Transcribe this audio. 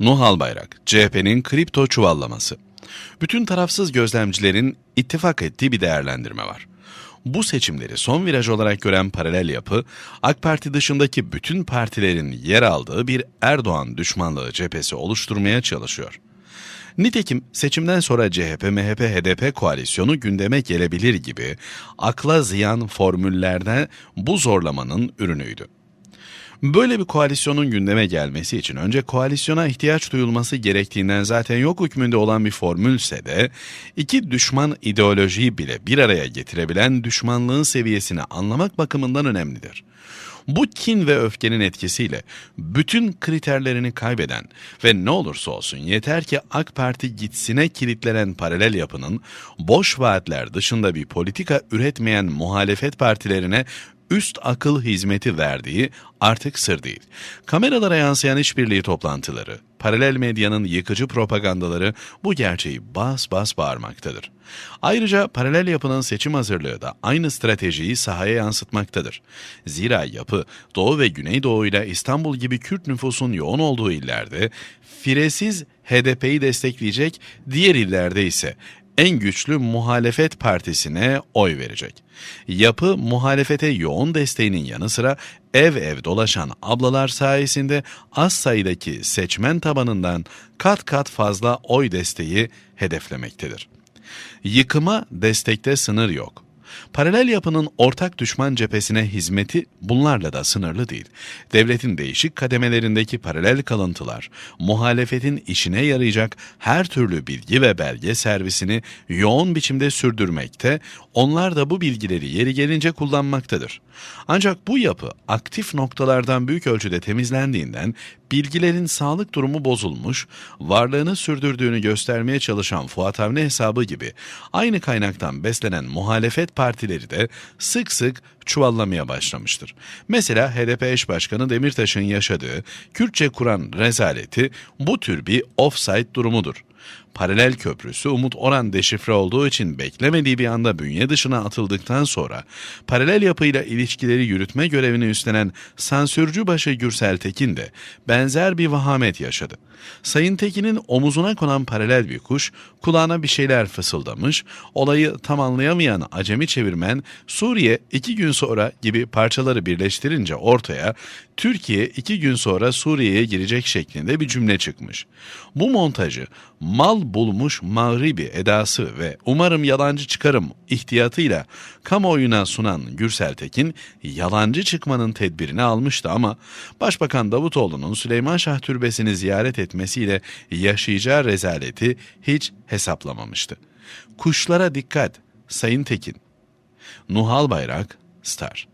Nuh Albayrak, CHP'nin kripto çuvallaması. Bütün tarafsız gözlemcilerin ittifak ettiği bir değerlendirme var. Bu seçimleri son viraj olarak gören paralel yapı, AK Parti dışındaki bütün partilerin yer aldığı bir Erdoğan düşmanlığı cephesi oluşturmaya çalışıyor. Nitekim seçimden sonra CHP, MHP, HDP koalisyonu gündeme gelebilir gibi akla ziyan formüllerden bu zorlamanın ürünüydü. Böyle bir koalisyonun gündeme gelmesi için önce koalisyona ihtiyaç duyulması gerektiğinden zaten yok hükmünde olan bir formülse de iki düşman ideolojiyi bile bir araya getirebilen düşmanlığın seviyesini anlamak bakımından önemlidir. Bu kin ve öfkenin etkisiyle bütün kriterlerini kaybeden ve ne olursa olsun yeter ki AK Parti gitsine kilitlenen paralel yapının boş vaatler dışında bir politika üretmeyen muhalefet partilerine üst akıl hizmeti verdiği artık sır değil. Kameralara yansıyan işbirliği toplantıları, paralel medyanın yıkıcı propagandaları bu gerçeği bas bas bağırmaktadır. Ayrıca paralel yapının seçim hazırlığı da aynı stratejiyi sahaya yansıtmaktadır. Zira yapı Doğu ve Güneydoğu ile İstanbul gibi Kürt nüfusun yoğun olduğu illerde firesiz HDP'yi destekleyecek, diğer illerde ise en güçlü muhalefet partisine oy verecek. Yapı muhalefete yoğun desteğinin yanı sıra ev ev dolaşan ablalar sayesinde az sayıdaki seçmen tabanından kat kat fazla oy desteği hedeflemektedir. Yıkıma destekte sınır yok. Paralel yapının ortak düşman cephesine hizmeti bunlarla da sınırlı değil. Devletin değişik kademelerindeki paralel kalıntılar, muhalefetin işine yarayacak her türlü bilgi ve belge servisini yoğun biçimde sürdürmekte, onlar da bu bilgileri yeri gelince kullanmaktadır. Ancak bu yapı aktif noktalardan büyük ölçüde temizlendiğinden bilgilerin sağlık durumu bozulmuş, varlığını sürdürdüğünü göstermeye çalışan Fuat Avni hesabı gibi aynı kaynaktan beslenen muhalefet partileri de sık sık çuvallamaya başlamıştır. Mesela HDP eş başkanı Demirtaş'ın yaşadığı Kürtçe Kur'an rezaleti bu tür bir offside durumudur. Paralel köprüsü Umut Oran deşifre olduğu için beklemediği bir anda bünye dışına atıldıktan sonra paralel yapıyla ilişkileri yürütme görevini üstlenen sansürcü başı Gürsel Tekin de benzer bir vahamet yaşadı. Sayın Tekin'in omuzuna konan paralel bir kuş kulağına bir şeyler fısıldamış, olayı tam anlayamayan acemi çevirmen Suriye iki gün sonra gibi parçaları birleştirince ortaya Türkiye iki gün sonra Suriye'ye girecek şeklinde bir cümle çıkmış. Bu montajı mal bulmuş mağribi edası ve umarım yalancı çıkarım ihtiyatıyla kamuoyuna sunan Gürsel Tekin yalancı çıkmanın tedbirini almıştı ama Başbakan Davutoğlu'nun Süleyman Şah Türbesi'ni ziyaret etmesiyle yaşayacağı rezaleti hiç hesaplamamıştı. Kuşlara dikkat Sayın Tekin. Nuhal Bayrak, Star